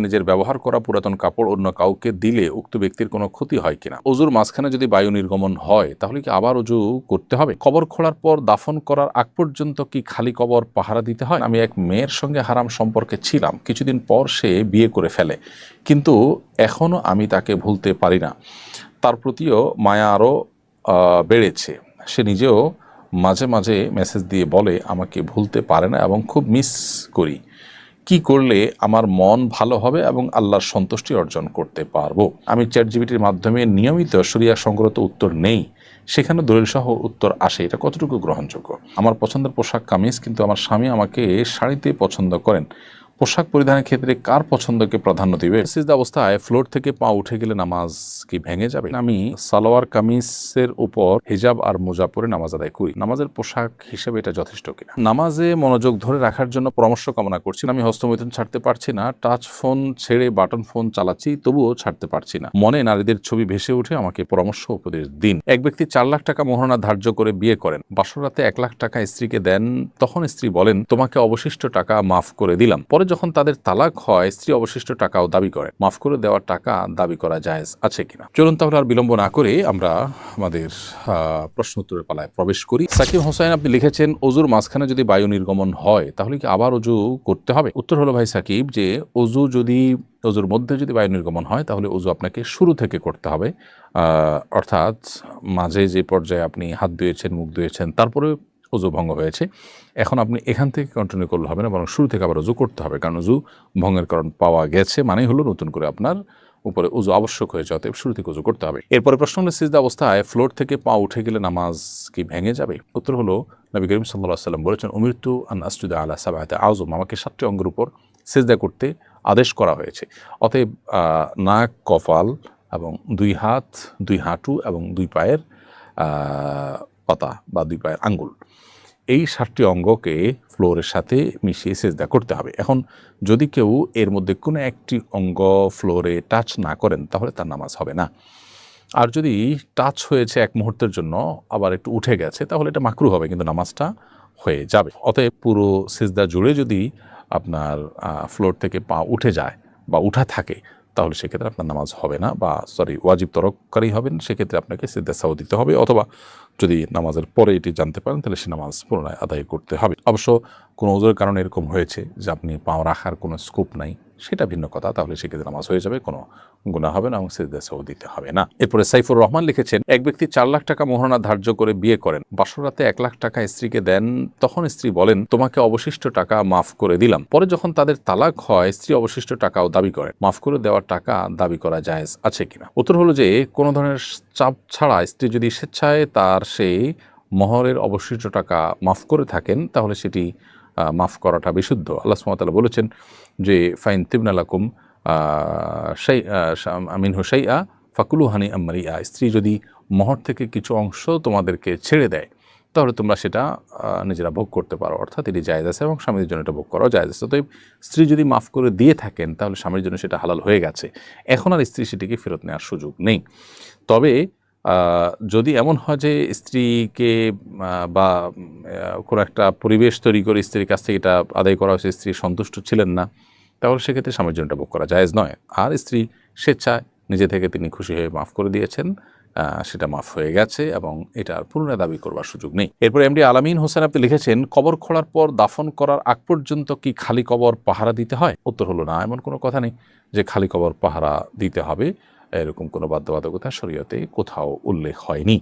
নিজের ব্যবহার করা পুরাতন কাপড় অন্য কাউকে দিলে উক্ত ব্যক্তির কোনো ক্ষতি হয় কিনা? অজুর মাঝখানে যদি বায়ু নির্গমন হয়, তাহলে কি আবার অজু করতে হবে? কবর খোলার পর দাফন করার আগ পর্যন্ত কি খালি কবর পাহারা দিতে হয়? আমি এক মেয়ের সঙ্গে হারাম সম্পর্কে ছিলাম। কিছুদিন পর সে বিয়ে করে ফেলে। কিন্তু এখনও আমি তাকে ভুলতে পারি না। তার প্রতিও মায়া আরও বেড়েছে। সে নিজেও মাঝে মাঝে মেসেজ দিয়ে বলে, আমাকে ভুলতে পারে না এবং খুব মিস করি। কি করলে আমার মন ভালো হবে এবং আল্লাহর সন্তুষ্টি অর্জন করতে পারব? আমি চ্যাট জিবিটির মাধ্যমে নিয়মিত সরিয়া সংগ্রত উত্তর নেই। সেখানে দলিল সহ উত্তর আসে। এটা কতটুকু গ্রহণযোগ্য? আমার পছন্দের পোশাক কামিজ, কিন্তু আমার স্বামী আমাকে শাড়িতে পছন্দ করেন। পোশাক পরিধানের ক্ষেত্রে কার পছন্দকে প্রাধান্য দিবে? সিজদা অবস্থায় ফ্লোর থেকে পা উঠে গেলে নামাজ কি ভেঙে যাবে? আমি সালোয়ার কামিজের উপর হিজাব আর মোজা পরে নামাজ আদায় করি। নামাজের পোশাক হিসেবে এটা যথেষ্ট কিনা? নামাজে মনোযোগ ধরে রাখার জন্য পরামর্শ কামনা করছি আমি হস্তমৈথুন ছাড়তে পারছি না। টাচ ফোন ছেড়ে বাটন ফোন চালাচ্ছি, তবুও ছাড়তে পারছি না। মনে নারীদের ছবি ভেসে উঠে আমাকে পরামর্শ উপদেশ দিন। এক ব্যক্তি চার লাখ টাকা মোহরণা ধার্য করে বিয়ে করেন। বাসরাতে এক লাখ টাকা স্ত্রীকে দেন, তখন স্ত্রী বলেন, তোমাকে অবশিষ্ট টাকা মাফ করে দিলাম। পরে যখন তাদের তালাক হয়, স্ত্রী অবশিষ্ট টাকাও দাবি করে। মাফ করে দেওয়ার টাকা দাবি করা জায়েজ আছে কিনা? চলুন তাহলে আর বিলম্ব না করে আমরা আমাদের প্রশ্ন উত্তরের পালায় প্রবেশ করি। সাকিব হোসেন, আপনি লিখেছেন অজুর মাঝখানে যদি বায়ু নির্গমন হয়, তাহলে কি আবার অজু করতে হবে? উত্তর হলো, ভাই সাকিব, যে অজু যদি অজুর মধ্যে যদি বায়ু নির্গমন হয়, তাহলে অজু আপনাকে শুরু থেকে করতে হবে। অর্থাৎ মাঝে যে পর্যায়ে আপনি হাত ধুয়েছেন, মুখ ধুয়েছেন তারপরে অজু ভঙ্গ হয়েছে। এখন আপনি এখান থেকে কন্টিনিউ করলে হবে না, বরং শুরু থেকে আবার অজু করতে হবে। কারণ অজু ভঙ্গের কারণ পাওয়া গেছে মানেই হলো নতুন করে আপনার উপরে উজু আবশ্যক হয়েছে, অতএব শুরু থেকে উজু করতে হবে। এরপরে প্রশ্ন হলো, সিজদা অবস্থায় ফ্লোর থেকে পা উঠে গেলে নামাজ কি ভেঙে যাবে? উত্তর হলো, নবী করিম সাল্লাহ সাল্লাম বলেছেন অমৃত্যু আন আস্তুদা আল্লাহ সাবাহাতে আজম আমাকে সাতটি অঙ্গের উপর সিজদা করতে আদেশ করা হয়েছে। অতএব নাক, কপাল এবং দুই হাত, দুই হাঁটু এবং দুই পায়ের পাতা বা দুই পায়ের আঙ্গুল। এই সাতটি অঙ্গকে ফ্লোরের সাথে মিশিয়ে সেজদা করতে হবে। এখন যদি কেউ এর মধ্যে কোনো একটি অঙ্গ ফ্লোরে টাচ না করেন, তাহলে তার নামাজ হবে না। আর যদি টাচ হয়েছে এক মুহূর্তের জন্য, আবার একটু উঠে গেছে, তাহলে এটা মাকরু হবে, কিন্তু নামাজটা হয়ে যাবে। অতএব পুরো সেজদা জুড়ে যদি আপনার ফ্লোর থেকে পা উঠে যায় বা উঠা থাকে তাহলে সেক্ষেত্রে আপনার নামাজ হবে না বা সরি ওয়াজিব তরকারি হবেন, সেক্ষেত্রে আপনাকে সিদ্ধাসাও দিতে হবে অথবা যদি নামাজের পরে এটি জানতে পারেন, তাহলে সে নামাজ পুনরায় আদায় করতে হবে। অবশ্য কোনো ওজোর কারণে এরকম হয়েছে যে, আপনি পাও রাখার কোনো স্কোপ নাই, সেটা ভিন্ন কথা, তাহলে সেক্ষেত্রে নামাজ হয়ে যাবে, কোনো গুণা হবে না, এবং সাউ দিতে হবে না। এরপরে সাইফুর রহমান লিখেছেন, এক ব্যক্তি চার লাখ টাকা মোহরণা ধার্য করে বিয়ে করেন বাসরাতে এক লাখ টাকা স্ত্রীকে দেন, তখন স্ত্রী বলেন, তোমাকে অবশিষ্ট টাকা মাফ করে দিলাম। পরে যখন তাদের তালাক হয়, স্ত্রী অবশিষ্ট টাকাও দাবি করে। মাফ করে দেওয়ার টাকা দাবি করা জায়েজ আছে কিনা? উত্তর হলো যে, কোনো ধরনের চাপ ছাড়া স্ত্রী যদি স্বেচ্ছায় তার সেই মহরের অবশিষ্ট টাকা মাফ করে থাকেন, তাহলে সেটি মাফ করাটা বিশুদ্ধ। আল্লাহ সুমতাল্লাহ বলেছেন যে, ফাইন তিবনালাকুম সেই আমিন হুসাইয়া ফাকুলু হানি আম্মারিয়া স্ত্রী যদি মহর থেকে কিছু অংশ তোমাদেরকে ছেড়ে দেয়, তাহলে তোমরা সেটা নিজেরা ভোগ করতে পারো। অর্থাৎ এটি জায়েজ আছে এবং স্বামীর জন্য এটা ভোগ করাও জায়েজ আছে। অতএব স্ত্রী যদি মাফ করে দিয়ে থাকেন, তাহলে স্বামীর জন্য সেটা হালাল হয়ে গেছে। এখন আর স্ত্রী সেটিকে ফেরত নেওয়ার সুযোগ নেই। তবে যদি এমন হয় যে স্ত্রীকে বা কোনো একটা পরিবেশ তৈরি করে স্ত্রীর কাছ থেকে এটা আদায় করা হয়েছে, স্ত্রী সন্তুষ্ট ছিলেন না তাহলে সেক্ষেত্রে এটা ভোগ করা জায়েজ নয়। আর স্ত্রী স্বেচ্ছায় নিজে থেকে তিনি খুশি হয়ে মাফ করে দিয়েছেন। সেটা মাফ হয়ে গেছে এবং এটার পুনরায় দাবি করবার সুযোগ নেই। এরপর এমডি আলামিন হোসেন আপনি লিখেছেন, কবর খোলার পর দাফন করার আগ পর্যন্ত কি খালি কবর পাহারা দিতে হয়? উত্তর হলো না, এমন কোনো কথা নেই যে খালি কবর পাহারা দিতে হবে। এরকম কোনো বাধ্যবাধকতা শরীয়তে কোথাও উল্লেখ হয়নি।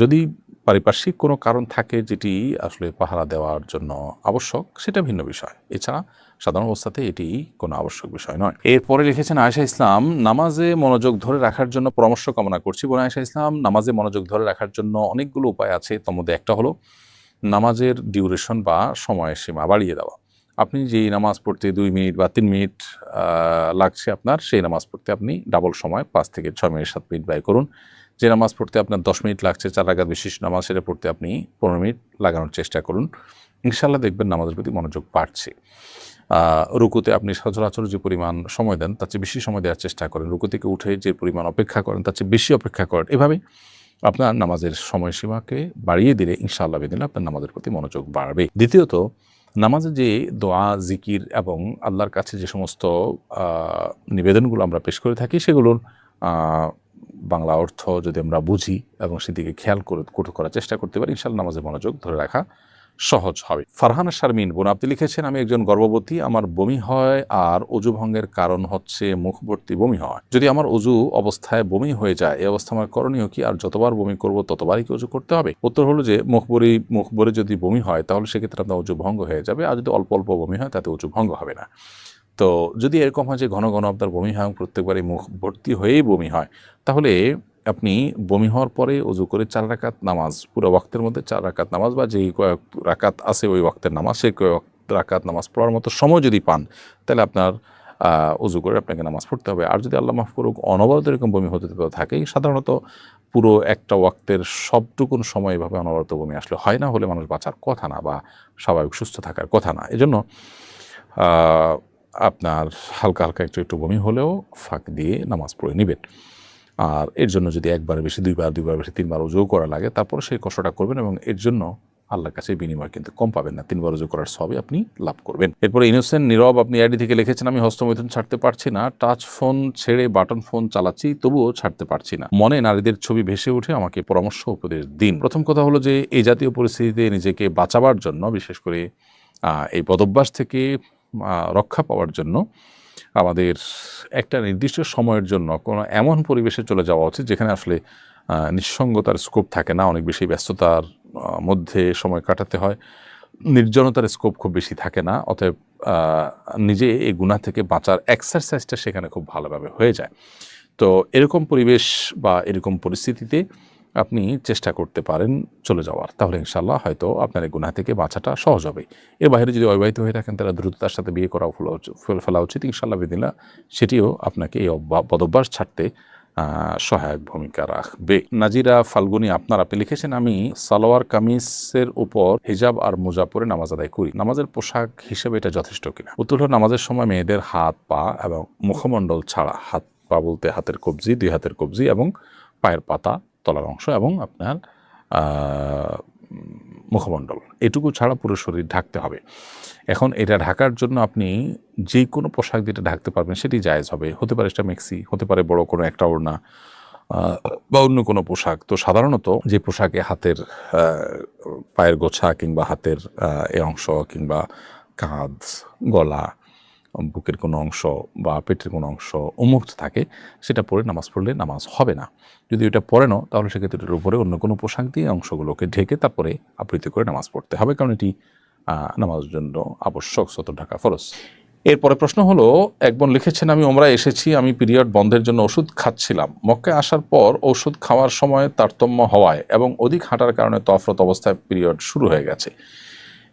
যদি পারিপার্শ্বিক কোনো কারণ থাকে যেটি আসলে পাহারা দেওয়ার জন্য আবশ্যক, সেটা ভিন্ন বিষয়। এছাড়া সাধারণ অবস্থাতে এটি কোনো আবশ্যক বিষয় নয়। এরপরে লিখেছেন আয়েশা ইসলাম, নামাজে মনোযোগ ধরে রাখার জন্য পরামর্শ কামনা করছি। বোন আয়েশা ইসলাম, নামাজে মনোযোগ ধরে রাখার জন্য অনেকগুলো উপায় আছে। তার মধ্যে একটা হলো নামাজের ডিউরেশন বা সময়ের সীমা বাড়িয়ে দেওয়া। আপনি যেই নামাজ পড়তে দুই মিনিট বা তিন মিনিট লাগছে আপনার, সেই নামাজ পড়তে আপনি ডাবল সময়, পাঁচ থেকে ছয় মিনিট, সাত মিনিট ব্যয় করুন। যে নামাজ পড়তে আপনার দশ মিনিট লাগছে, চার রাগাত বিশিষ্ট নামাজ সেটা পড়তে আপনি পনেরো মিনিট লাগানোর চেষ্টা করুন। ইনশাল্লাহ দেখবেন নামাজের প্রতি মনোযোগ বাড়ছে। রুকুতে আপনি সচরাচর যে পরিমাণ সময় দেন, তার চেয়ে বেশি সময় দেওয়ার চেষ্টা করেন। রুকু থেকে উঠে যে পরিমাণ অপেক্ষা করেন, তার চেয়ে বেশি অপেক্ষা করেন। এভাবে আপনার নামাজের সময়সীমাকে বাড়িয়ে দিলে ইনশাআল্লাহ বেদিন আপনার নামাজের প্রতি মনোযোগ বাড়বে। দ্বিতীয়ত, নামাজে যে দোয়া, জিকির এবং আল্লাহর কাছে যে সমস্ত নিবেদনগুলো আমরা পেশ করে থাকি, সেগুলোর বাংলা অর্থ যদি আমরা বুঝি এবং সেদিকে খেয়াল করে করার চেষ্টা করতে পারি ইনশাল্লাহ নামাজে মনোযোগ ধরে রাখা সহজ হবে। ফারহানা শারমিন, বোন, আপনি লিখেছেন, আমি একজন গর্ভবতী, আমার বমি হয় আর অজু ভঙ্গের কারণ হচ্ছে মুখবর্তী বমি হয়। যদি আমার অজু অবস্থায় বমি হয়ে যায়, এই অবস্থা আমার করণীয় কি? আর যতবার বমি করব, ততবারই কি অজু করতে হবে? উত্তর হলো যে মুখবরি মুখবরে যদি বমি হয়, তাহলে সেক্ষেত্রে আপনার অজু ভঙ্গ হয়ে যাবে। আর যদি অল্প অল্প বমি হয়, তাতে অজু ভঙ্গ হবে না। তো যদি এরকম হয় যে ঘন ঘন আপনার বমি হয় প্রত্যেকবারই মুখ ভর্তি হয়েই বমি হয়, তাহলে আপনি বমি হওয়ার পরে অজু করে চার রাকাত নামাজ, পুরো ওয়াক্তের মধ্যে চার রাকাত নামাজ বা যেই কয়েক রাকাত আছে ওই ওয়াক্তের নামাজ, সেই কয়েক রাকাত নামাজ পড়ার মতো সময় যদি পান, তাহলে আপনার অজু করে আপনাকে নামাজ পড়তে হবে। আর যদি আল্লাহ মাফ করুক, অনবরত এরকম বমি হতে থাকে সাধারণত পুরো একটা ওয়াক্তের সবটুকুন সময় এভাবে অনবরত বমি আসলে হয় না, হলে মানুষ বাঁচার কথা না বা স্বাভাবিক সুস্থ থাকার কথা না। এজন্য আপনার হালকা হালকা একটু একটু বমি হলেও ফাঁক দিয়ে নামাজ পড়ে নেবেন। আর এর জন্য যদি একবার বেশি, দুইবার দুইবার বেশি, তিনবার উজু করা লাগে, তারপর সেই কষ্টটা করবেন এবং এর জন্য আল্লাহর কাছে বিনিময় কিন্তু কম পাবেন না। তিনবার উজু করার সবই আপনি লাভ করবেন। এরপরে ইনোসেন্ট, নীরব আপনি আইডি থেকে লিখেছেন, আমি হস্তমৈথুন ছাড়তে পারছি না। টাচ ফোন ছেড়ে বাটন ফোন চালাচ্ছি, তবুও ছাড়তে পারছি না। মনে নারীদের ছবি ভেসে উঠে আমাকে পরামর্শ উপদেশ দিন। প্রথম কথা হলো যে, এই জাতীয় পরিস্থিতিতে নিজেকে বাঁচাবার জন্য, বিশেষ করে এই পদভ্যাস থেকে রক্ষা পাওয়ার জন্য আমাদের একটা নির্দিষ্ট সময়ের জন্য কোনো এমন পরিবেশে চলে যাওয়া উচিত যেখানে আসলে নিঃসঙ্গতার স্কোপ থাকে না, অনেক বেশি ব্যস্ততার মধ্যে সময় কাটাতে হয়। নির্জনতার স্কোপ খুব বেশি থাকে না, অতএব নিজে এই গুণা থেকে বাঁচার এক্সারসাইজটা সেখানে খুব ভালোভাবে হয়ে যায়। তো এরকম পরিবেশ বা এরকম পরিস্থিতিতে আপনি চেষ্টা করতে পারেন চলে যাওয়ার। তাহলে ইনশাল্লাহ হয়তো আপনার এই গুণা থেকে বাঁচাটা সহজ হবে। এর বাইরে যদি অবিবাহিত হয়ে থাকেন, তারা দ্রুততার সাথে বিয়ে করা ফেলা উচিত। ইনশাল্লাহ বেদিনা সেটিও আপনাকে এই বদভ্যাস ছাড়তে সহায়ক ভূমিকা রাখবে। নাজিরা ফাল্গুনি, আপনার আপনি লিখেছেন, আমি সালোয়ার কামিজের উপর হিজাব আর মোজা পরে নামাজ আদায় করি। নামাজের পোশাক হিসেবে এটা যথেষ্ট কিনা? উত্তর নামাজের সময় মেয়েদের হাত, পা এবং মুখমণ্ডল ছাড়া, হাত পা বলতে হাতের কবজি, দুই হাতের কবজি এবং পায়ের পাতা তলার অংশ এবং আপনার মুখমণ্ডল। এটুকু ছাড়া পুরো শরীর ঢাকতে হবে। এখন এটা ঢাকার জন্য আপনি যে কোনো পোশাক যেটা ঢাকতে পারবেন, সেটি জায়েজ হবে। হতে পারে সেটা মেক্সি, হতে পারে বড় কোনো একটা ওড়না বা অন্য কোনো পোশাক। তো সাধারণত যে পোশাকে হাতের পায়ের গোছা কিংবা হাতের এ অংশ কিংবা কাঁধ, গলা বুকের কোনো অংশ বা পেটের কোনো অংশ উন্মুক্ত থাকে, সেটা পরে নামাজ পড়লে নামাজ হবে না। যদি এটা পরে নাও, তাহলে সেক্ষেত্রে এটার উপরে অন্য কোনো পোশাক দিয়ে অংশগুলোকে ঢেকে তারপরে আবৃত্তি করে নামাজ পড়তে হবে, কারণ এটি নামাজের জন্য আবশ্যক সতর ঢাকা ফরজ। এরপরে প্রশ্ন হলো এক বোন লিখেছেন, আমি ওমরা এসেছি, আমি পিরিয়ড বন্ধের জন্য ওষুধ খাচ্ছিলাম। মক্কে আসার পর ওষুধ খাওয়ার সময় তারতম্য হওয়ায় এবং অধিক হাঁটার কারণে তফরত অবস্থায় পিরিয়ড শুরু হয়ে গেছে।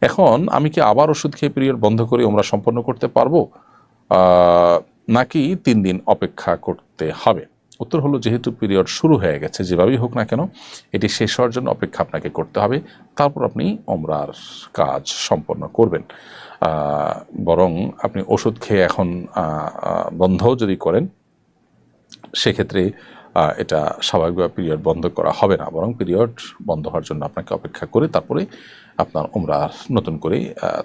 এখন আমি কি আবার ওষুধ খেয়ে পিরিয়ড বন্ধ করে ওমরা সম্পন্ন করতে পারব? নাকি তিন দিন অপেক্ষা করতে হবে? উত্তর হলো, যেহেতু পিরিয়ড শুরু হয়ে গেছে, যেভাবেই হোক না কেন, এটি শেষ হওয়ার জন্য অপেক্ষা আপনাকে করতে হবে। তারপর আপনি ওমরার কাজ সম্পন্ন করবেন। বরং আপনি ওষুধ খেয়ে এখন বন্ধও যদি করেন, সেক্ষেত্রে এটা স্বাভাবিকভাবে পিরিয়ড বন্ধ করা হবে না, বরং পিরিয়ড বন্ধ হওয়ার জন্য আপনাকে অপেক্ষা করে তারপরে আপনার ওমরা নতুন করে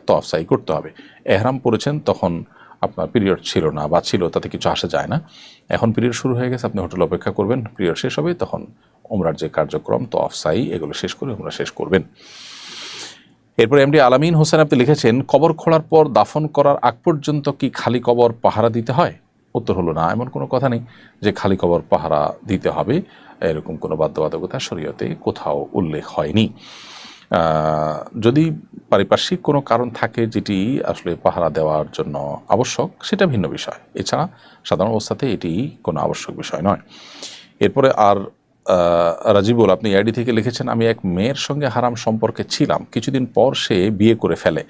তফসাই করতে হবে। এহরাম পড়েছেন তখন আপনার পিরিয়ড ছিল না বা ছিল, তাতে কিছু আসা যায় না। এখন পিরিয়ড শুরু হয়ে গেছে, আপনি হোটেল অপেক্ষা করবেন পিরিয়ড শেষ হবে, তখন ওমরার যে কার্যক্রম তো অফসাই এগুলো শেষ করে ওমরা শেষ করবেন। এরপর এমডি আলামিন হোসেন আপনি লিখেছেন, কবর খোঁড়ার পর দাফন করার আগ পর্যন্ত কি খালি কবর পাহারা দিতে হয়? উত্তর হলো না। এমন কোনো কথা নেই যে খালি কবর পাহারা দিতে হবে। এরকম কোনো বাধ্যবাধকতা শরীয়তে কোথাও উল্লেখ হয়নি। যদি পারিপার্শ্বিক কোনো কারণ থাকে যেটি আসলে পাহারা দেওয়ার জন্য আবশ্যক, সেটা ভিন্ন বিষয়। এছাড়া সাধারণ অবস্থাতে এটি কোনো আবশ্যক বিষয় নয়। এরপরে আর রাজিবুল, আপনি আইডি থেকে লিখেছেন, আমি এক মেয়ের সঙ্গে হারাম সম্পর্কে ছিলাম। কিছুদিন পর সে বিয়ে করে ফেলে।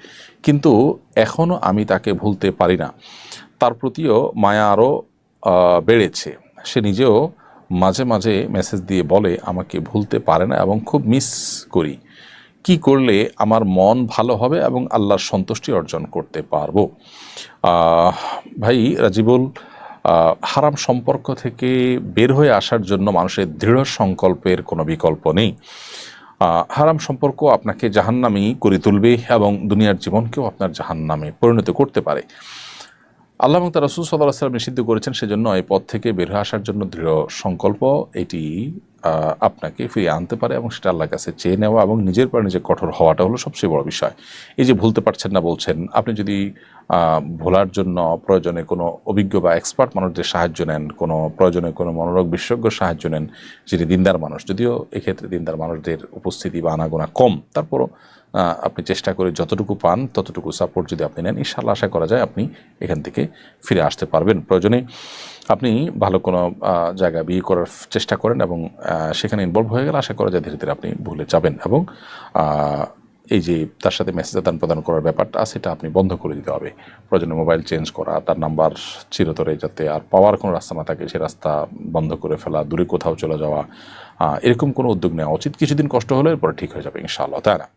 কিন্তু এখনও আমি তাকে ভুলতে পারি না। তার প্রতিও মায়া আরও বেড়েছে। সে নিজেও মাঝে মাঝে মেসেজ দিয়ে বলে, আমাকে ভুলতে পারে না এবং খুব মিস করি। কি করলে আমার মন ভালো হবে এবং আল্লাহর সন্তুষ্টি অর্জন করতে পারব? ভাই রাজিবুল হারাম সম্পর্ক থেকে বের হয়ে আসার জন্য মানুষের দৃঢ় সংকল্পের কোনো বিকল্প নেই। হারাম সম্পর্ক আপনাকে জাহান্নামি করে তুলবে এবং দুনিয়ার জীবনকেও আপনার জাহান্নামে পরিণত করতে পারে। আল্লাহ এবং তার রসুল সাল্লাহ সাল্লাম নিষিদ্ধ করেছেন সেজন্য এই পথ থেকে বের হয়ে আসার জন্য দৃঢ় সংকল্প এটি আপনাকে ফিরিয়ে আনতে পারে এবং সেটা আল্লাহর কাছে চেয়ে নেওয়া এবং নিজের পর নিজে কঠোর হওয়াটা হলো সবচেয়ে বড় বিষয়। এই যে ভুলতে পারছেন না বলছেন, আপনি যদি ভোলার জন্য প্রয়োজনে কোনো অভিজ্ঞ বা এক্সপার্ট মানুষদের সাহায্য নেন, কোনো প্রয়োজনে কোনো মনোরোগ বিশেষজ্ঞ সাহায্য নেন, যিনি দিনদার মানুষ। যদিও এক্ষেত্রে দিনদার মানুষদের উপস্থিতি বা আনাগোনা কম, তারপরও আপনি চেষ্টা করে যতটুকু পান, ততটুকু সাপোর্ট যদি আপনি নেন ইনশাল্লাহ আশা করা যায় আপনি এখান থেকে ফিরে আসতে পারবেন। প্রয়োজনে আপনি ভালো কোনো জায়গা বিয়ে করার চেষ্টা করেন এবং সেখানে ইনভলভ হয়ে গেলে আশা করা যায় ধীরে ধীরে আপনি ভুলে যাবেন এবং এই যে তার সাথে মেসেজ আদান প্রদান করার ব্যাপারটা সেটা আপনি বন্ধ করে দিতে হবে। প্রয়োজনে মোবাইল চেঞ্জ করা, তার নাম্বার চিরতরে যাতে আর পাওয়ার কোনো রাস্তা না থাকে, সে রাস্তা বন্ধ করে ফেলা, দূরে কোথাও চলে যাওয়া এরকম কোনো উদ্যোগ নেওয়া উচিত। কিছুদিন কষ্ট হলে এরপরে ঠিক হয়ে যাবে ইনশাআল্লাহ, তাই না?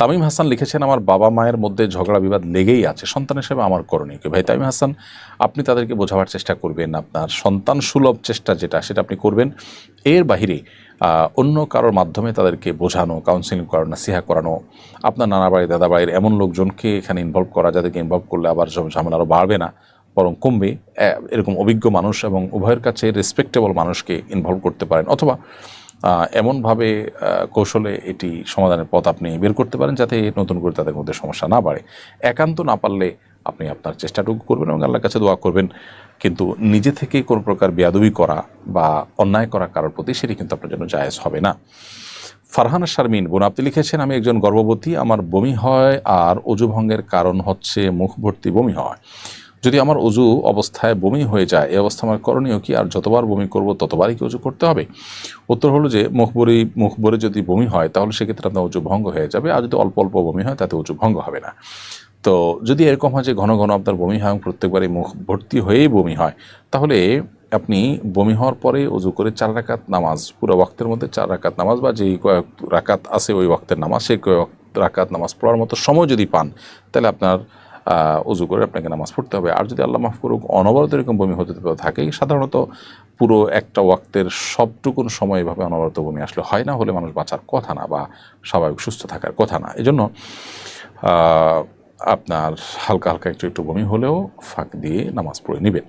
তামিম হাসান লিখেছেন, আমার বাবা মায়ের মধ্যে ঝগড়া বিবাদ লেগেই আছে, সন্তান হিসেবে আমার করণীয় কি? ভাই, তামিম হাসান, আপনি তাদেরকে বোঝাবার চেষ্টা করবেন, আপনার সন্তান সুলভ চেষ্টা যেটা, সেটা আপনি করবেন। এর বাহিরে অন্য কারোর মাধ্যমে তাদেরকে বোঝানো কাউন্সিলিং করানো, নাসিহা করানো, আপনার নানা বাড়ি, দাদা বাড়ির এমন লোকজনকে এখানে ইনভলভ করা, যাদেরকে ইনভলভ করলে আবার ঝামেলা আরও বাড়বে না, বরং কমবে। এরকম অভিজ্ঞ মানুষ এবং উভয়ের কাছে রেসপেক্টেবল মানুষকে ইনভলভ করতে পারেন, অথবা এমনভাবে কৌশলে এটি সমাধানের পথ আপনি বের করতে পারেন যাতে নতুন করে তাদের মধ্যে সমস্যা না বাড়ে। একান্ত না পারলে আপনি আপনার চেষ্টাটুকু করবেন এবং আল্লাহর কাছে দোয়া করবেন। কিন্তু নিজে থেকে কোনো প্রকার বেয়াদবি করা বা অন্যায় করা কারোর প্রতি সেটি কিন্তু আপনার জন্য জায়েজ হবে না। ফারহানা শারমিন, বোন, আপনি লিখেছেন, আমি একজন গর্ভবতী, আমার বমি হয় আর অজু ভঙ্গের কারণ হচ্ছে মুখ ভর্তি বমি হয়। যদি আমার অজু অবস্থায় বমি হয়ে যায়, এই অবস্থা আমার করণীয় কি? আর যতবার বমি করব, ততবারই কি অজু করতে হবে? উত্তর হলো যে মুখ ভরে মুখ ভরে যদি বমি হয়, তাহলে সেক্ষেত্রে আপনার অজু ভঙ্গ হয়ে যাবে। আর যদি অল্প অল্প বমি হয়, তাতে অজু ভঙ্গ হবে না। তো যদি এরকম হয় যে, ঘন ঘন আপনার বমি হয় প্রত্যেকবারই মুখ ভর্তি হয়েই বমি হয়, তাহলে আপনি বমি হওয়ার পরে অজু করে চার রাকাত নামাজ, পুরো ওয়াক্তের মধ্যে চার রাকাত নামাজ বা যেই কয়েক রাকাত আছে ওই ওয়াক্তের নামাজ, সেই কয়েক রাকাত নামাজ পড়ার মতো সময় যদি পান, তাহলে আপনার অজু করে আপনাকে নামাজ পড়তে হবে। আর যদি আল্লাহ মাফ করুক, অনবরত এরকম বমি হতে থাকে সাধারণত পুরো একটা ওয়াক্তের সবটুকুন সময় এভাবে অনবরত বমি আসলে হয় না, হলে মানুষ বাঁচার কথা না বা স্বাভাবিক সুস্থ থাকার কথা না। এজন্য আপনার হালকা হালকা একটু একটু বমি হলেও ফাঁক দিয়ে নামাজ পড়ে নেবেন।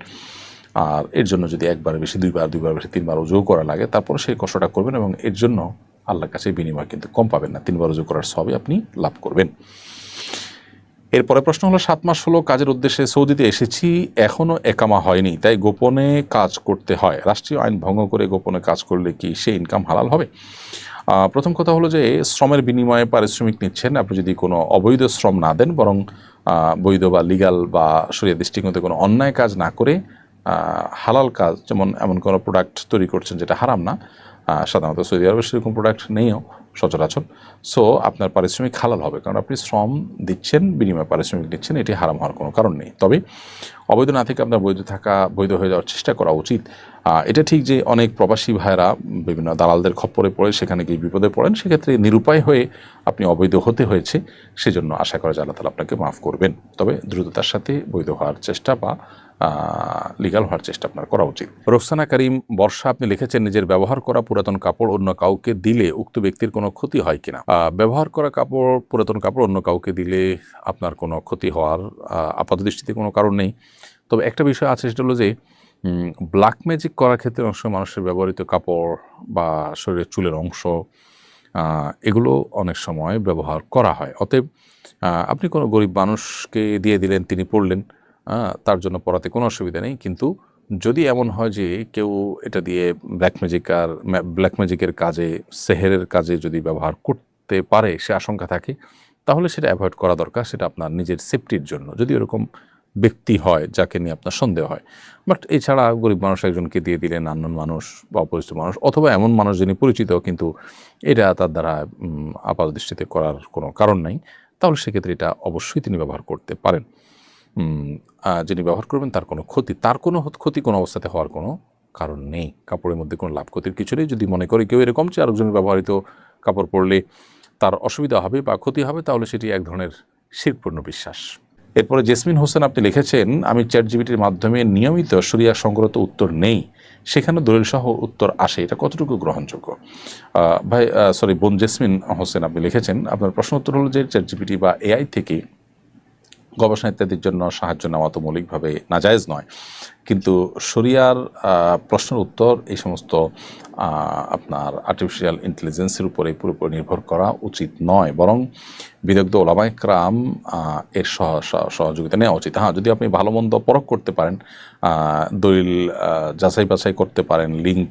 আর এর জন্য যদি একবার বেশি, দুইবার দুইবার বেশি, তিনবার উজু করা লাগে তারপর সেই কষ্টটা করবেন এবং এর জন্য আল্লাহর কাছে বিনিময় কিন্তু কম পাবেন না। তিনবার উজু করার সবই আপনি লাভ করবেন। এরপরে প্রশ্ন হলো, সাত মাস হলো কাজের উদ্দেশ্যে সৌদিতে এসেছি এখনও একামা হয়নি, তাই গোপনে কাজ করতে হয়। রাষ্ট্রীয় আইন ভঙ্গ করে গোপনে কাজ করলে কি সে ইনকাম হালাল হবে? প্রথম কথা হলো যে, শ্রমের বিনিময়ে পারিশ্রমিক নিচ্ছেন। আপনি যদি কোনো অবৈধ শ্রম না দেন, বরং বৈধ বা লিগাল বা সরিয়ে দৃষ্টিকোণতে কোনো অন্যায় কাজ না করে হালাল কাজ, যেমন এমন কোনো প্রোডাক্ট তৈরি করছেন যেটা হারাম না সাধারণত সৌদি আরবে সেরকম প্রোডাক্ট নেইও। সচরাচর। সো আপনার পারিশ্রমিক হালাল হবে। কারণ আপনি শ্রম দিচ্ছেন, বিনিময়ে পারিশ্রমিক দিচ্ছেন এটি হারাম হওয়ার কোনো কারণ নেই। তবে অবৈধ না থেকে আপনার বৈধ থাকা, বৈধ হয়ে যাওয়ার চেষ্টা করা উচিত। এটা ঠিক যে অনেক প্রবাসী ভাইরা বিভিন্ন দালালদের খপ্পরে পড়ে, সেখানে গিয়ে বিপদে পড়েন, সেক্ষেত্রে নিরুপায় হয়ে আপনি অবৈধ হতে হয়েছে, সেজন্য আশা করা যায় আল্লাহ তালা আপনাকে মাফ করবেন। তবে দ্রুততার সাথে বৈধ হওয়ার চেষ্টা বা লিগাল হওয়ার চেষ্টা আপনার করা উচিত। রোকসানা করিম, বর্ষা, আপনি লিখেছেন নিজের ব্যবহার করা পুরাতন কাপড় অন্য কাউকে দিলে উক্ত ব্যক্তির কোনো ক্ষতি হয় কিনা? ব্যবহার করা কাপড়, পুরাতন কাপড় অন্য কাউকে দিলে আপনার কোনো ক্ষতি হওয়ার আপাত দৃষ্টিতে কোনো কারণ নেই। তবে একটা বিষয় আছে, সেটা হলো যে ব্ল্যাক ম্যাজিক করার ক্ষেত্রে সময় মানুষের ব্যবহৃত কাপড় বা শরীরের চুলের অংশ এগুলো অনেক সময় ব্যবহার করা হয়। অতএব আপনি কোনো গরিব মানুষকে দিয়ে দিলেন, তিনি পড়লেন তার জন্য পড়াতে কোনো অসুবিধা নেই। কিন্তু যদি এমন হয় যে কেউ এটা দিয়ে ব্ল্যাক ম্যাজিক আর ব্ল্যাক ম্যাজিকের কাজে, সেহেরের কাজে যদি ব্যবহার করতে পারে, সে আশঙ্কা থাকে, তাহলে সেটা অ্যাভয়েড করা দরকার, সেটা আপনার নিজের সেফটির জন্য। যদি এরকম ব্যক্তি হয়, যাকে নিয়ে আপনার সন্দেহ হয়। বাট এছাড়া গরিব মানুষ একজনকে দিয়ে দিলেন আননোন মানুষ বা অপরিচিত মানুষ, অথবা এমন মানুষ যিনি পরিচিত, কিন্তু এটা তার দ্বারা আপাত দৃষ্টিতে করার কোনো কারণ নাই, তাহলে সেক্ষেত্রে এটা অবশ্যই তিনি ব্যবহার করতে পারেন। যিনি ব্যবহার করবেন তার কোনো ক্ষতি, তার কোনো ক্ষতি কোনো অবস্থাতে হওয়ার কোনো কারণ নেই। কাপড়ের মধ্যে কোনো লাভ ক্ষতির কিছু নেই। যদি মনে করে কেউ এরকম যে আরেকজনের ব্যবহৃত কাপড় পরলে তার অসুবিধা হবে বা ক্ষতি হবে, তাহলে সেটি এক ধরনের শিরপূর্ণ বিশ্বাস। এরপরে জেসমিন হোসেন আপনি লিখেছেন, আমি চ্যাট জিবিটির মাধ্যমে নিয়মিত সরিয়া সংগ্রহত উত্তর নেই। সেখানে দলিল সহ উত্তর আসে। এটা কতটুকু গ্রহণযোগ্য? ভাই সরি বোন জেসমিন হোসেন আপনি লিখেছেন, আপনার প্রশ্ন উত্তর হলো যে চ্যাট জিবিটি বা এআই থেকে গবেষণা ইত্যাদির জন্য সাহায্য নেওয়া তো মৌলিকভাবে নাজায়েজ নয়। কিন্তু শরিয়ার প্রশ্নের উত্তর এই সমস্ত আপনার আর্টিফিশিয়াল ইন্টেলিজেন্সের উপরে পুরোপুরি নির্ভর করা উচিত নয়। বরং বিদগ্ধ ওলামায় ক্রাম এর সহ, সহ- সহযোগিতা নেওয়া উচিত। হ্যাঁ যদি আপনি ভালো মন্দ পরখ করতে পারেন দলিল যাচাই বাছাই করতে পারেন লিঙ্ক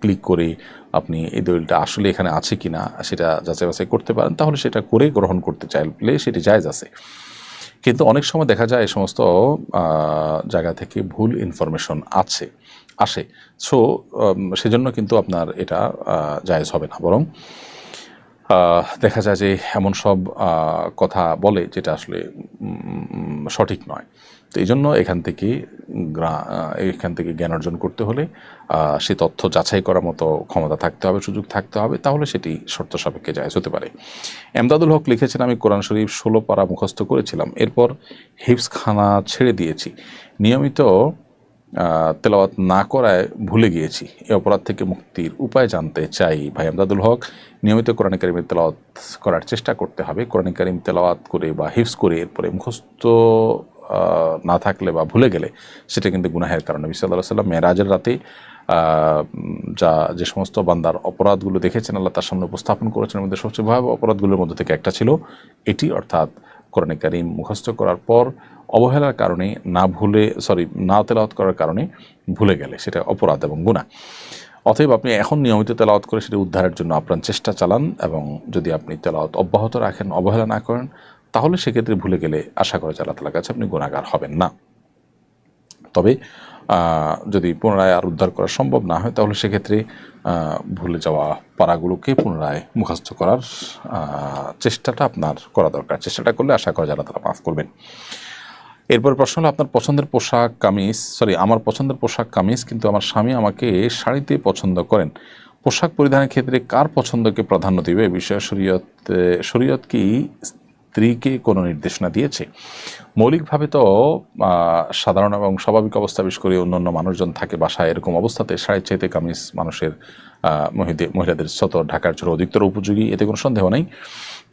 ক্লিক করে আপনি এই দলিলটা আসলে এখানে আছে কিনা সেটা যাচাই বাছাই করতে পারেন, তাহলে সেটা করে গ্রহণ করতে চাইলে সেটি জায়েজ আছে। কিন্তু অনেক সময় দেখা যায় এই সমস্ত জায়গা থেকে ভুল ইনফরমেশন আছে, আসে। সো সেজন্য কিন্তু আপনার এটা জায়জ হবে না। বরং দেখা যায় যে এমন সব কথা বলে যেটা আসলে সঠিক নয়। তো এই জন্য এখান থেকে এখান থেকে জ্ঞান অর্জন করতে হলে সে তথ্য যাচাই করার মতো ক্ষমতা থাকতে হবে, সুযোগ থাকতে হবে, তাহলে সেটি শর্ত সাপেক্ষে জায়জ হতে পারে। এমদাদুল হক লিখেছেন, আমি কোরআন শরীফ ষোলো পারা মুখস্থ করেছিলাম, এরপর হিপসখানা ছেড়ে দিয়েছি। নিয়মিত তেলাওয়াত না করায় ভুলে গিয়েছি। এই অপরাধ থেকে মুক্তির উপায় জানতে চাই। ভাই আমদাদুল হক, নিয়মিত কোরআন কারিমের তেলাওয়াত করার চেষ্টা করতে হবে। কোরআন কারিম তেলাওয়াত করে বা হিফস করে এরপরে মুখস্থ না থাকলে বা ভুলে গেলে সেটা কিন্তু গুনাহের কারণে। বিসাল্লাহ সাল্লাম মেরাজের রাতে যা যে সমস্ত বান্দার অপরাধগুলো দেখেছেন, আল্লাহ তার সামনে উপস্থাপন করেছেন মধ্যে সবচেয়ে ভয়াবহ অপরাধগুলোর মধ্যে থেকে একটা ছিল। এটি অর্থাৎ কোরআন কারিম মুখস্থ করার পর অবহেলার কারণে না ভুলে সরি না তেলাওয়াত করার কারণে ভুলে গেলে। সেটা অপরাধ এবং গুণা অতএব আপনি এখন নিয়মিত তেলাওয়াত করে সেটা উদ্ধারের জন্য আপনার চেষ্টা চালান এবং যদি আপনি তেলাওয়াত অব্যাহত রাখেন, অবহেলা না করেন তাহলে সেক্ষেত্রে ভুলে গেলে আশা করা যায় আল্লাহ কাছে আপনি গুণাগার হবেন না। তবে যদি পুনরায় আর উদ্ধার করা সম্ভব না হয়, তাহলে সেক্ষেত্রে ভুলে যাওয়া পাড়াগুলোকে পুনরায় মুখস্থ করার চেষ্টাটা আপনার করা দরকার। চেষ্টাটা করলে আশা করা যায় আল্লাহ মাফ করবেন। এরপর প্রশ্ন হলো, আপনার পছন্দের পোশাক, কামিজ? সরি, আমার পছন্দের পোশাক, কামিজ, কিন্তু আমার স্বামী আমাকে শাড়িতে পছন্দ করেন। পোশাক পরিধানের ক্ষেত্রে কার পছন্দকে প্রাধান্য দিবে? এ বিষয়ে শরীয়ত শরীয়ত কি স্ত্রীকে কোনো নির্দেশনা দিয়েছে। মৌলিকভাবে তো সাধারণ এবং স্বাভাবিক অবস্থা বিশেষ করে অন্যান্য মানুষজন থাকে বাসায় এরকম অবস্থাতে, শাড়ির চাইতে কামিজ মানুষের মহিলাদের সতর ঢাকার জন্য অধিকতর উপযোগী, এতে কোনো সন্দেহ নেই।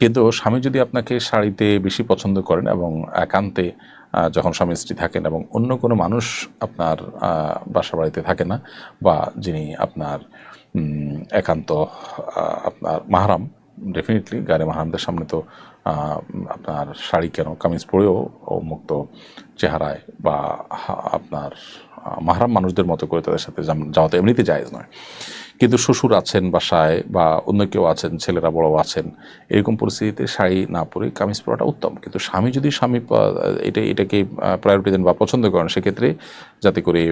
কিন্তু স্বামী যদি আপনাকে শাড়িতে বেশি পছন্দ করেন এবং একান্তে যখন স্বামী স্ত্রী থাকেন এবং অন্য কোনো মানুষ আপনার বাসা বাড়িতে থাকে না বা যিনি আপনার একান্ত আপনার মাহারাম ডেফিনেটলি গাড়ি মাহারামদের সামনে তো আপনার শাড়ি কেন? কামিজ পরেও মুক্ত চেহারায় বা আপনার মাহারাম মানুষদের মতো করে তাদের সাথে যাওয়া তো এমনিতে জায়েজ নয়। কিন্তু শ্বশুর আছেন বাসায় বা অন্য কেউ আছেন, ছেলেরা বড় আছেন, এরকম পরিস্থিতিতে শাড়ি না পরে কামিজ পরাটা উত্তম। কিন্তু স্বামী যদি স্বামী এটা, এটাকে প্রায়োরিটি দেন বা পছন্দ করেন, সেক্ষেত্রে যাতে করে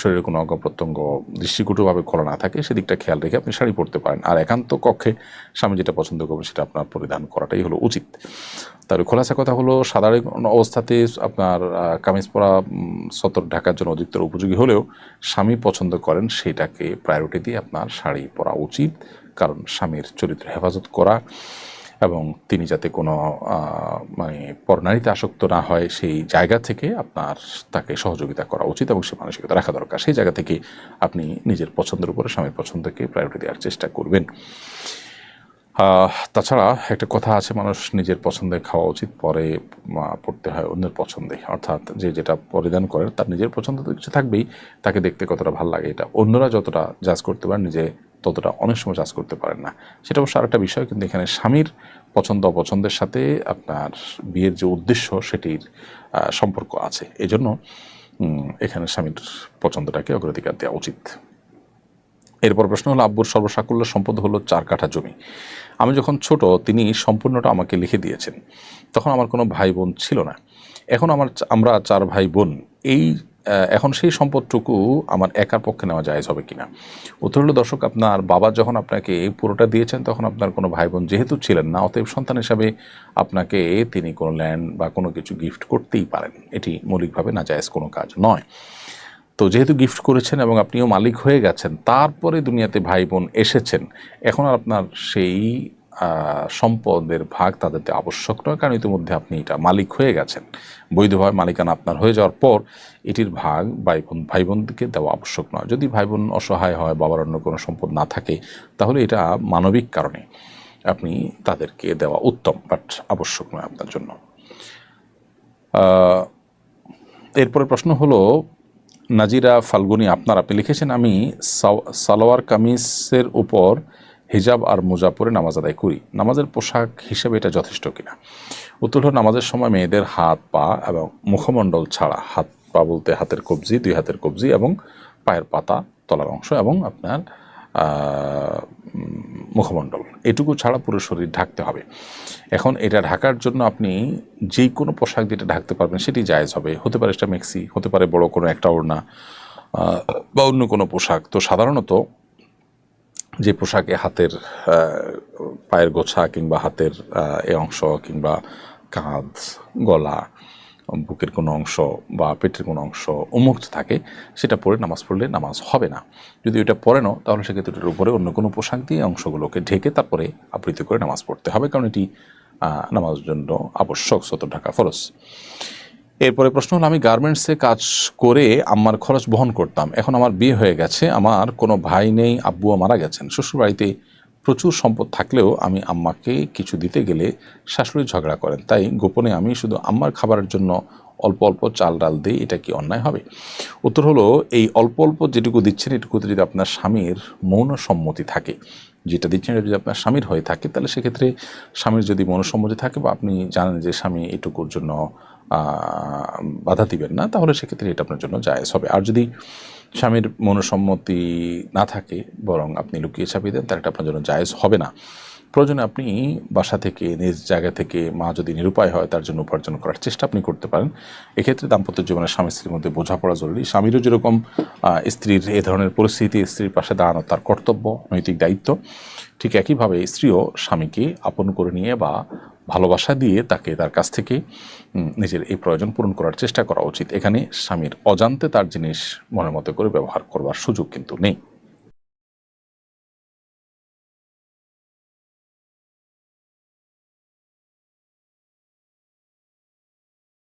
শরীরের কোনো অঙ্গ প্রত্যঙ্গ দৃষ্টিকটুভাবে খোলা না থাকে, সেদিকটা খেয়াল রেখে আপনি শাড়ি পরতে পারেন। আর একান্ত কক্ষে স্বামী যেটা পছন্দ করবেন, সেটা আপনার পরিধান করাটাই হলো উচিত। তাহলে খোলাসা কথা হলো, সাধারণ অবস্থাতে আপনার কামিজ পরা সতর ঢাকার জন্য অধিকতর উপযোগী হলেও স্বামী পছন্দ করেন, সেটাকে প্রায়োরিটি দিয়ে আপনার শাড়ি পরা উচিত, কারণ স্বামীর চরিত্র হেফাজত করা এবং তিনি যাতে কোনো মানে পরনারীতে আসক্ত না হয়, সেই জায়গা থেকে আপনার তাকে সহযোগিতা করা উচিত এবং সে মানসিকতা রাখা দরকার। সেই জায়গা থেকে আপনি নিজের পছন্দের উপরে স্বামীর পছন্দকে প্রায়োরিটি দেওয়ার চেষ্টা করবেন। তাছাড়া একটা কথা আছে, মানুষ নিজের পছন্দে খাওয়া উচিত, পরে পড়তে হয় অন্যের পছন্দে। অর্থাৎ যে যেটা পরিধান করেন তার নিজের পছন্দ তো কিছু থাকবেই, তাকে দেখতে কতটা ভালো লাগে এটা। অন্যরা যতটা জাজ করতে পারেন, নিজে ততটা অনেক সময় জাজ করতে পারেন না। সেটা অবশ্য আরেকটা বিষয়, কিন্তু এখানে স্বামীর পছন্দ, অপছন্দের সাথে আপনার বিয়ের যে উদ্দেশ্য, সেটির সম্পর্ক আছে। এজন্য এখানে স্বামীর পছন্দটাকে অগ্রাধিকার দেওয়া উচিত। এরপর প্রশ্ন হলো, আব্বুর সর্বসাকুল্য সম্পদ হলো চার কাঠা জমি। আমি যখন ছোট, তিনি সম্পূর্ণটা আমাকে লিখে দিয়েছেন। তখন আমার কোনো ভাই বোন ছিল না। এখন আমার আমরা চার ভাই বোন এই এখন সেই সম্পদটুকু আমার একার পক্ষে নেওয়া জায়েজ হবে কিনা? উত্তর হলো, দর্শক, আপনার বাবা যখন আপনাকে এই পুরোটা দিয়েছেন, তখন আপনার কোনো ভাই বোন যেহেতু ছিলেন না, অতএব সন্তান হিসাবে আপনাকে তিনি কোনো ল্যান্ড বা কোনো কিছু গিফট করতেই পারেন। এটি মৌলিকভাবে না জায়েজ কোনো কাজ নয়। তো যেহেতু গিফট করেছেন এবং আপনিও মালিক হয়ে গেছেন, তারপরে দুনিয়াতে ভাই বোন এসেছেন, এখন আর আপনার সেই সম্পদের ভাগ তাদেরতে আবশ্যক নয়, কারণ ইতিমধ্যে আপনি এটা মালিক হয়ে গেছেন। বৈধভাবে মালিকানা আপনার হয়ে যাওয়ার পর এটির ভাগ ভাই বোন ভাই বোনকে দেওয়া আবশ্যক নয়। যদি ভাই বোন অসহায় হয়, বাবার অন্য কোনো সম্পদ না থাকে, তাহলে এটা মানবিক কারণে আপনি তাদেরকে দেওয়া উত্তম বাট আবশ্যক নয় আপনার জন্য। এরপরে প্রশ্ন হলো নাজিরা ফাল্গুনি, আপনার আপনি লিখেছেন, আমি সালোয়ার কামিজের উপর হিজাব আর মোজা পরে নামাজ আদায় করি। নামাজের পোশাক হিসেবে এটা যথেষ্ট কিনা? উত্তর হল, নামাজের সময় মেয়েদের হাত, পা এবং মুখমণ্ডল ছাড়া, হাত পা বলতে হাতের কবজি, দুই হাতের কবজি এবং পায়ের পাতা, তলার অংশ এবং আপনার মুখমণ্ডল। এটুকু ছাড়া পুরো শরীর ঢাকতে হবে। এখন এটা ঢাকার জন্য আপনি যেই কোনো পোশাক যেটা ঢাকতে পারবেন, সেটি জায়েজ হবে। হতে পারে সেটা মেক্সি, হতে পারে বড় কোনো একটা ওড়না বা অন্য কোনো পোশাক। তো সাধারণত যে পোশাকে হাতের পায়ের গোছা কিংবা হাতের এ অংশ কিংবা কাঁধ, গলা বুকের কোনো অংশ বা পেটের কোনো অংশ উন্মুক্ত থাকে, সেটা পরে নামাজ পড়লে নামাজ হবে না। যদি ওটা পরে নাও, তাহলে সেক্ষেত্রে এটার উপরে অন্য কোনো পোশাক দিয়ে অংশগুলোকে ঢেকে তারপরে আবৃত্তি করে নামাজ পড়তে হবে, কারণ এটি নামাজের জন্য আবশ্যক, সতর ঢাকা ফরজ। এরপরে প্রশ্ন হলো, আমি গার্মেন্টসে কাজ করে আমার খরচ বহন করতাম। এখন আমার বিয়ে হয়ে গেছে, আমার কোনো ভাই নেই আব্বুয়া মারা গেছেন, শ্বশুরবাড়িতে প্রচুর সম্পদ থাকলেও আমি আম্মাকে কিছু দিতে গেলে শাশুড়ি ঝগড়া করেন। তাই গোপনে আমি শুধু আম্মার খাবারের জন্য অল্প অল্প চাল ডাল দিই এটা কি অন্যায় হবে? উত্তর হলো, এই অল্প অল্প যেটুকু দিচ্ছেন এটুকুতে যদি আপনার স্বামীর মৌন সম্মতি থাকে, যেটা দিচ্ছেন যদি আপনার স্বামীর হয়ে থাকে, তাহলে সেক্ষেত্রে স্বামীর যদি মনসম্মতি থাকে বা আপনি জানেন যে স্বামী এটুকুর জন্য বাধা দিবেন না, তাহলে সেক্ষেত্রে এটা আপনার জন্য জায়েজ হবে। আর যদি স্বামীর মনসম্মতি না থাকে বরং আপনি লুকিয়ে ছাপিয়ে দেন তার একটা আপনার জন্য জায়েজ হবে না। প্রয়োজনে আপনি বাসা থেকে, নিজ জায়গা থেকে মা যদি নিরুপায় হয়, তার জন্য উপার্জন করার চেষ্টা আপনি করতে পারেন। এক্ষেত্রে দাম্পত্য জীবনে স্বামী স্ত্রীর মধ্যে বোঝাপড়া জরুরি। স্বামীরও যেরকম স্ত্রীর এ ধরনের পরিস্থিতি, স্ত্রীর পাশে দাঁড়ানো তার কর্তব্য, নৈতিক দায়িত্ব, ঠিক একইভাবে স্ত্রীও স্বামীকে আপন করে নিয়ে বা ভালোবাসা দিয়ে তাকে তার কাছ থেকে নিজের এই প্রয়োজন পূরণ করার চেষ্টা করা উচিত। এখানে স্বামীর অজান্তে তার জিনিস মনের মতো করে ব্যবহার করবার সুযোগ কিন্তু নেই।